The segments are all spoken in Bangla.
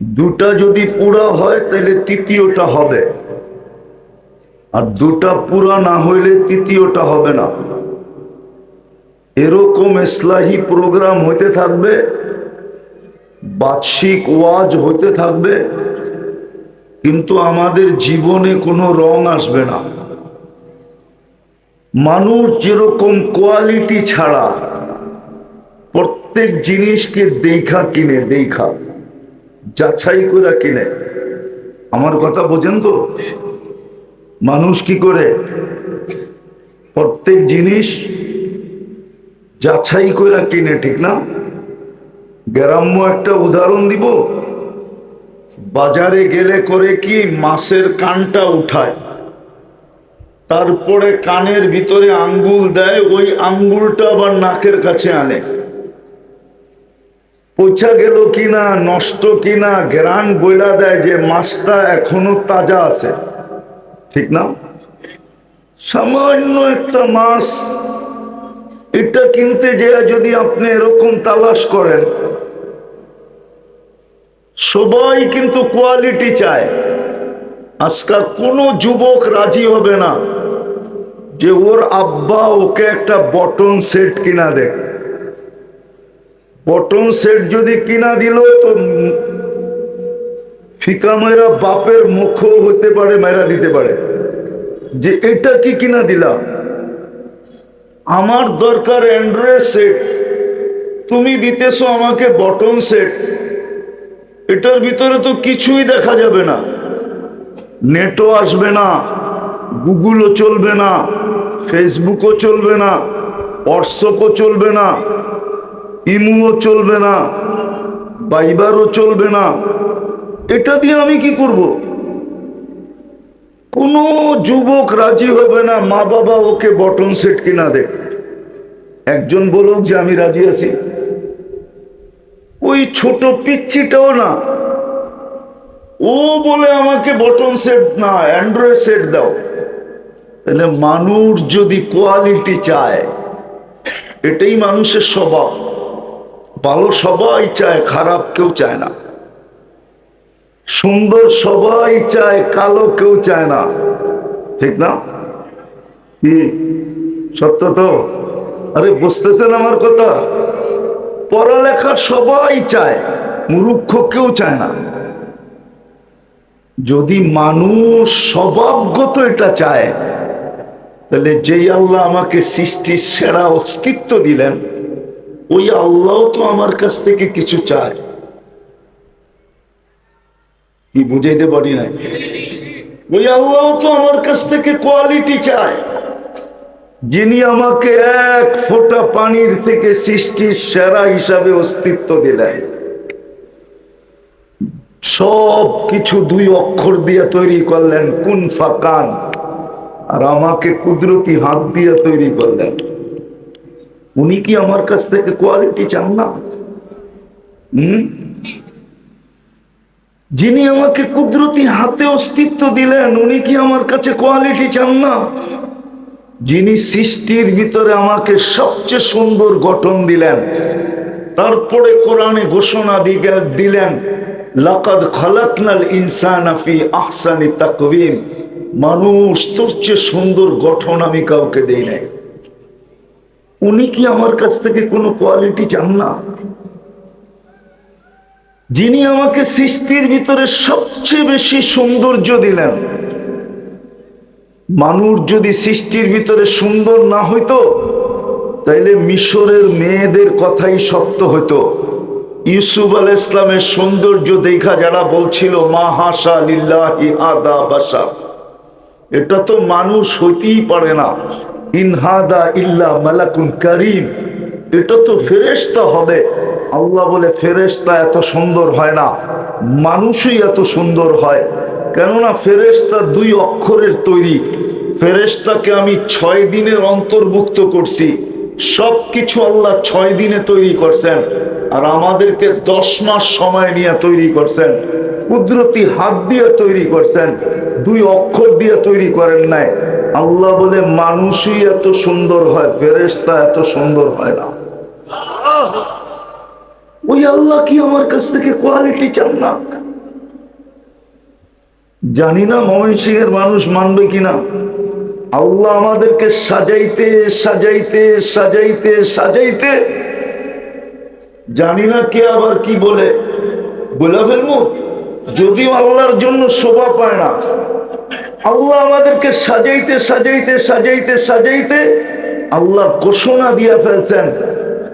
দুটা যদি পুরা হয়, তাহলে তৃতীয়টা হবে। আর দুটা পুরা না হইলে তৃতীয়টা হবে না। এরকম ইসলাহি প্রোগ্রাম হইতে থাকবে বার্ষিক ওয়াজ হইতে থাকবে, কিন্তু আমাদের জীবনে কোনো রং আসবে না। মানুষ যেরকম কোয়ালিটি ছাড়া প্রত্যেক জিনিসকে দেখা কিনে, দেখা। যাচাই করে কিনে। আমার কথা বোঝেন তো? মানুষ কি করে? প্রত্যেক জিনিস যাচাই করে কিনে, ঠিক না? গ্রাম্য একটা উদাহরণ দিব। বাজারে গেলে করে কি মাছের কানটা উঠায়? তারপরে কানের ভিতরে আঙ্গুল দেয়, ওই আঙ্গুলটা আবার নাকের কাছে আনে। পৌঁছা গেল কিনা, নষ্ট কিনা গ্রান বইলা দেয় যে মাছটা এখনও তাজা আছে। ঠিক না? সামান্য একটা মাছ, এটা কিনতে যে যদি আপনি এরকম তালাশ করেন, সবাই কিন্তু কোয়ালিটি চায়। আজকাল কোনো যুবক রাজি হবে না যে ওর আব্বা ওকে একটা বটন সেট কিনা দেয় বটন সেট যদি কিনা দিল তো ফিকা মেরা বাপের মুখ হতে পারে মেরা দিতে পারে। যে এটা কি কিনা দিলা? আমার দরকার অ্যান্ড্রয়েড সেট। তুমি দিতেছো আমাকে বটন সেট। এটার ভিতরে তো কিছুই দেখা যাবে না। নেটও আসবে না, গুগলও চলবে না, ফেসবুকও চলবে না, হোয়াটসঅ্যাপও চলবে না। ইমুও চলবে না, বাইবারও চলবে না। এটা দিয়ে আমি কি করব? কোনো যুবক রাজি হবে না মা বাবা ওকে বটন সেট কিনা দে। একজন বলুক যে আমি রাজি আছি। ওই ছোট পিচ্ছিটাও না। ও বলে আমাকে বটন সেট না, অ্যান্ড্রয়েড সেট দাও। তাহলে মানুষ যদি কোয়ালিটি চায়, এটাই মানুষের স্বভাব। ভালো সবাই চায়, খারাপ কেউ চায় না। সুন্দর সবাই চায়, কালো কেউ চায় না। ঠিক না? কি? সত্য তো? আরে বুঝতেছেন আমার কথা? পড়ালেখা সবাই চায়, মূর্খ কেউ চায় না। যদি মানুষ স্বভাবগত এটা চায়, তাহলে যেই আল্লাহ আমাকে সৃষ্টির সেরা অস্তিত্ব দিলেন ওই আল্লাহ তো আমার কাছ থেকে কিছু চায়। কি বুঝাইতে পারি নাই? ওই আল্লাহ তো আমার কাছ থেকে কোয়ালিটি চায়। যিনি আমাকে এক ফোঁটা পানির থেকে সৃষ্টির সেরা হিসাবে অস্তিত্ব দিলেন। সব কিছু দুই অক্ষর দিয়ে তৈরি করলেন, কুন ফাকান। আর আমাকে কুদরতি হাত দিয়ে তৈরি করলেন। উনি কি আমার কাছ থেকে কোয়ালিটি চান না? যিনি আমাকে কুদরতি হাতে অস্তিত্ব দিলেন, উনি কি আমার কাছে কোয়ালিটি চান না? যিনি সৃষ্টির ভিতরে আমাকে সবচেয়ে সুন্দর গঠন দিলেন, তারপরে কোরআনে ঘোষণা দিলেন, লাকাদ খালাকনাল ইনসানা ফি আহসানি তাকওয়িম। মানুষ তোর চেয়ে সুন্দর গঠন আমি কাউকে দেই নাই। উনি কি আমার কাছ থেকে কোনো কোয়ালিটি চান না? যিনি আমাকে সৃষ্টির ভিতরে সবচেয়ে বেশি সৌন্দর্য দিলেন। মানুষ যদি সৃষ্টির ভিতরে সুন্দর না হইতো, তাইলে মিশরের মেয়েদের কথাই সত্য হইতো। ইউসুফ আল ইসলামের সৌন্দর্য দেখা যারা বলছিল, মা হাসা লিল্লাহি আদা বাসা এটা তো মানুষ হইতেই পারে না। ইনহাদা ইল্লা মালাকুন করিম। এটা তো ফেরেস্তা হবে। আল্লাহ বলে ফেরেস্তা এত সুন্দর হয় না। মানুষই এত সুন্দর হয়। কেননা ফেরেস্তা দুই অক্ষরের তৈরি। ফেরেস্তাকে আমি ছয় দিনের অন্তর্ভুক্ত করছি। সব কিছু আল্লাহ ছয় দিনে তৈরি করছেন। আর আমাদেরকে দশ মাস সময় নিয়ে তৈরি করছেন। কুদরতি হাত দিয়ে তৈরি করছেন। দুই অক্ষর দিয়ে তৈরি করেন নাই। আল্লাহ বলে, মানুষই এত সুন্দর হয় ফেরেস্তা এত সুন্দর হয় না। ওই আল্লাহ কি আমার কাছ থেকে কোয়ালিটি চান না? জানি না ময়ন সিং মানুষ মানবে কিনা। আল্লাহ আমাদেরকে সাজাইতে সাজাইতে সাজাইতে সাজাইতে জানি না কে আবার কি বলে বলে ফেলব? যদিও আল্লাহর জন্য শোভা পায় না। আল্লাহ আমাদেরকে সাজাইতে সাজাইতে সাজাইতে সাজাইতে আল্লাহ ঘোষণা দিয়া ফেলছেন।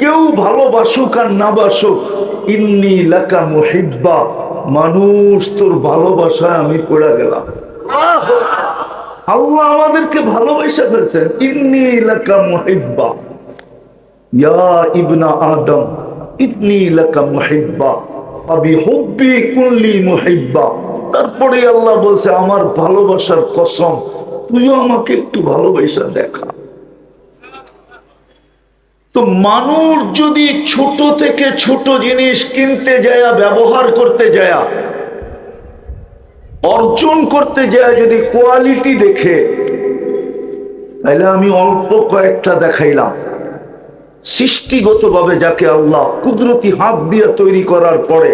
কেউ ভালোবাসুক আর না বাসুক, ইন্নি লাকা মুহিব্বা মানুষ তোর ভালোবাসায় আমি পড়ে গেলাম। আল্লাহ আমাদেরকে ভালোবাসা ফেলছেন, ইন্নি লাকা মুহিব্বা ইয়া ইবনা আদম ইতনি লাকা মুহিব্বা আবি হুব্বি কুল্লি মুহিব্বা তারপরে আল্লাহ বলছে, আমার ভালোবাসার কসম, তুইও আমাকে একটু ভালোবাসা দেখা। তো মানুষ যদি ছোট থেকে ছোট জিনিস কিনতে যায়, ব্যবহার করতে যায়, অর্জন করতে যায়, যদি কোয়ালিটি দেখে, তাহলে আমি অল্প কয়েকটা দেখাইলাম। সৃষ্টিগতভাবে যাকে আল্লাহ কুদরতি হাত দিয়ে তৈরি করার পরে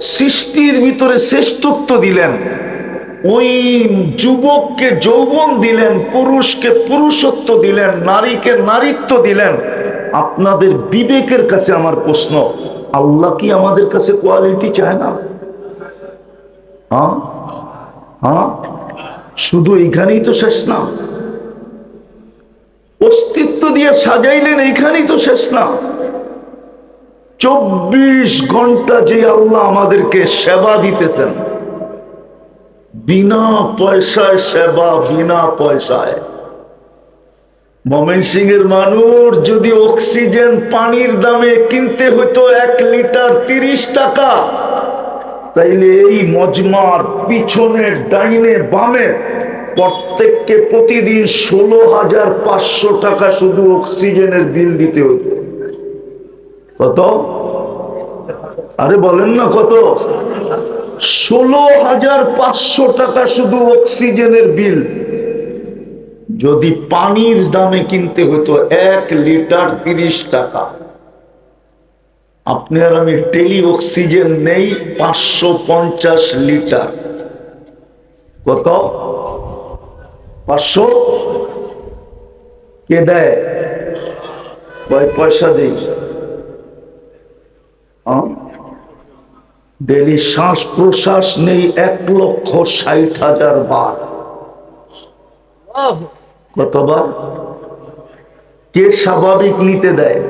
সৃষ্টির ভিতরে শ্রেষ্ঠত্ব দিলেন। ওই যুবককে যৌবন দিলেন, পুরুষকে পুরুষত্ব দিলেন, নারীকে নারীত্ব দিলেন। আপনাদের বিবেকের কাছে আমার প্রশ্ন, আল্লাহ কি আমাদের কাছে কোয়ালিটি চায় না? শুধু এইখানেই তো শেষ না। অস্তিত্ব দিয়ে সাজাইলেন, এইখানেই তো শেষ না। চব্বিশ ঘণ্টা যে আল্লাহ আমাদেরকে সেবা দিতেছেন, বিনা পয়সায় সেবা, বিনা পয়সায়। ময়মনসিং এর মানুষ যদি অক্সিজেন পানির দামে কিনতে হতো এক লিটার তিরিশ টাকা, তাইলে এই মজমার পিছনের ডাইনে বামে প্রত্যেককে প্রতিদিন ষোলো হাজার পাঁচশো টাকা শুধু অক্সিজেনের বিল দিতে হতো। কত? আরে বলেন না কত? ষোলো হাজার পাঁচশো টাকা শুধু অক্সিজেনের বিল। যদি পানির দামে কিনতে হতো এক লিটার তিরিশ টাকা। আপনি আর আমি টেলি অক্সিজেন নেই, পাঁচশো পঞ্চাশ লিটার। কত? পাঁচশো? কে দেয়? পয়সা দেই? ডেলি শ্বাস প্রশ্বাস নেই এক লক্ষ ষাট হাজার বার। কতবার? কে স্বাভাবিক নিতে দেয়?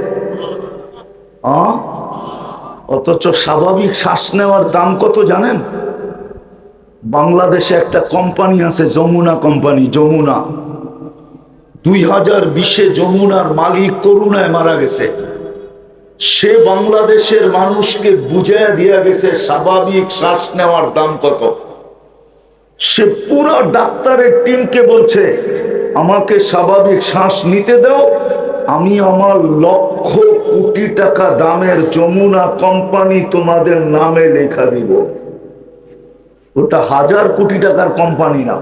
অথচ স্বাভাবিক শ্বাস নেওয়ার দাম কত জানেন? বাংলাদেশে একটা কোম্পানি আছে, যমুনা কোম্পানি, যমুনা। দুই হাজার বিশে যমুনার মালিক করুণায় মারা গেছে। সে বাংলাদেশের মানুষকে বুঝাইয়া দিয়া গেছে, স্বাভাবিক শ্বাস নেওয়ার দাম কত? সে পুরো ডাক্তারের টিমকে বলছে, আমাকে স্বাভাবিক শ্বাস নিতে দাও, আমি আমার লক্ষ কোটি টাকা দামের যমুনা কোম্পানি তোমাদের নামে লেখা দিব। ওটা হাজার কোটি টাকার কোম্পানি না,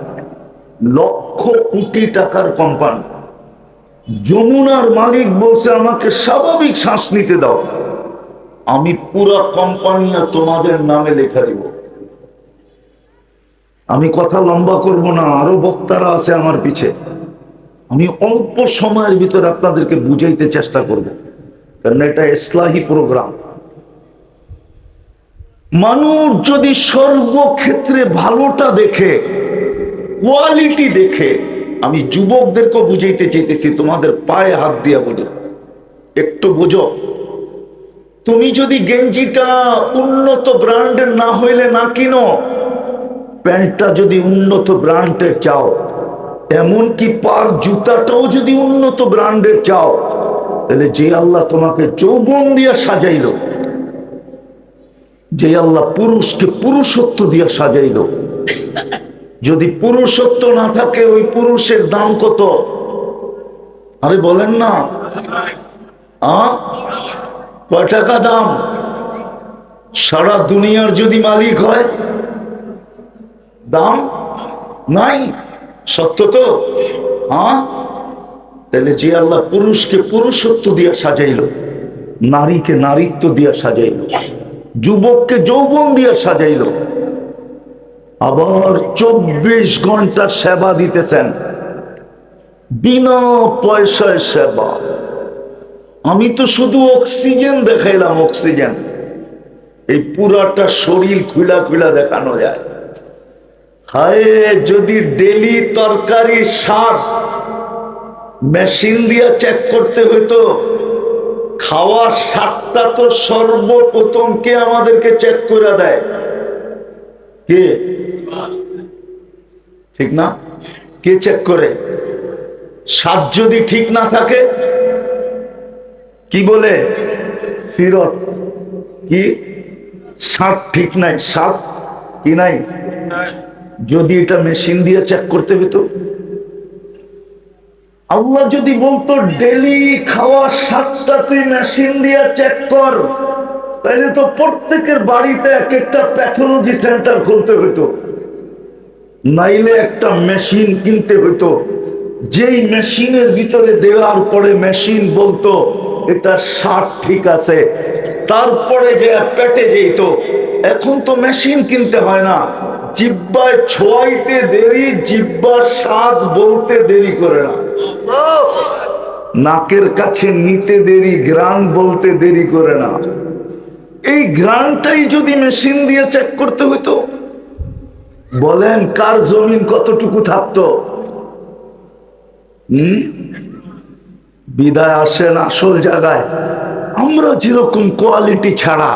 লক্ষ কোটি টাকার কোম্পানি যমুনার মালিক বলছে, আমাকে স্বাভাবিক শ্বাস নিতে দাও। আমি পুরো কোম্পানি তোমাদের নামে লেখা দিব। আমি কথা লম্বা করব না, আরও বক্তারা আছে আমার পিছে। আমি অল্প সময়ের ভিতরে আপনাদেরকে বুঝাইতে চেষ্টা করব, কারণ এটা ইসলাহি প্রোগ্রাম মানুষ যদি সর্বক্ষেত্রে ভালোটা দেখে কোয়ালিটি দেখে আমি যুবকদেরকে বুঝাইতে চাইতেছি, তোমাদের পায়ে হাত দিয়া বলি। একটু বুঝো। তুমি যদি গেঞ্জিটা উন্নত ব্র্যান্ডের না হইলে না কিনো, প্যান্টটা যদি উন্নত ব্র্যান্ডের চাও, এমনকি পার জুতাটাও যদি উন্নত ব্র্যান্ডের চাও, তাহলে যে আল্লাহ তোমাকে যৌবন দিয়া সাজাইল, যে আল্লাহ পুরুষকে পুরুষত্ব দিয়া সাজাইল যদি পুরুষত্ব না থাকে, ওই পুরুষের দাম কত? আরে বলেন না। কয় টাকা দাম? সারা দুনিয়ার যদি মালিক হয়, দাম নাই? সত্য তো? হ্যাঁ তাহলে যে আল্লাহ পুরুষকে পুরুষত্ব দিয়ে সাজাইল, নারীকে নারীত্ব দিয়া সাজাইল, যুবককে যৌবন দিয়া সাজাইল আবার চব্বিশ ঘণ্টা সেবা দিতেছেন। বিনা পয়সায় সেবা। আমি তো শুধু অক্সিজেন দেখাইলাম, অক্সিজেন। এই পুরাটা শরীর খুলা খুলা দেখানো যায়। হায়, যদি ডেলি তরকারি সার মেশিন দিয়া চেক করতে হইতো, খাওয়ার সারটা তো সর্বপ্রথম কে আমাদেরকে চেক করে দেয়? কে? ঠিক না? কে চেক করে? স্বাদ যদি ঠিক না থাকে, কি বলে? সিরত। কি? স্বাদ ঠিক নাই। স্বাদ কি নাই? যদি এটা মেশিন দিয়ে চেক করতে হতো আল্লাহ যদি বলতো, ডেলি খাওয়া সাতটা তুই মেশিন দিয়ে চেক কর। তাহলে তো প্রত্যেকের বাড়িতে এক একটা প্যাথোলজি সেন্টার খুলতে হতো নাইলে একটা মেশিন কিনতে হতো যেই মেশিনের ভিতরে দেওয়ার পরে মেশিন বলতো এটা ষাট ঠিক আছে। তারপরে যে পেটে যেত এখন তো মেশিন কিনতে হয় না। জিব্বায় ছোয়াইতে দেরি জিব্বার স্বাদ বলতে দেরি করে না। নাকের কাছে নিতে দেরি গ্রান বলতে দেরি করে না। এই গ্রানটাই যদি মেশিন দিয়ে চেক করতে হইতো। বলেন, কার জমিন কতটুকু থাকতো? বিদায় আসেন আসল জায়গায়। আমরা যেরকম কোয়ালিটি ছাড়া,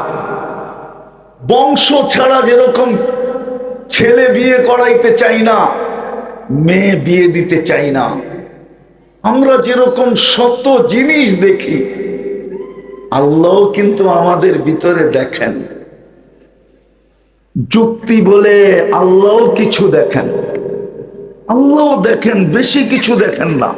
বংশ ছাড়া যেরকম ছেলে বিয়ে করাইতে চাই না, মেয়ে বিয়ে দিতে চাই না। আমরা যেরকম শত জিনিস দেখি আল্লাহ কিন্তু আমাদের ভিতরে দেখেন। যুক্তি বলে আল্লাহ কিছু দেখেন। আল্লাহ দেখেন, বেশি কিছু দেখেন না।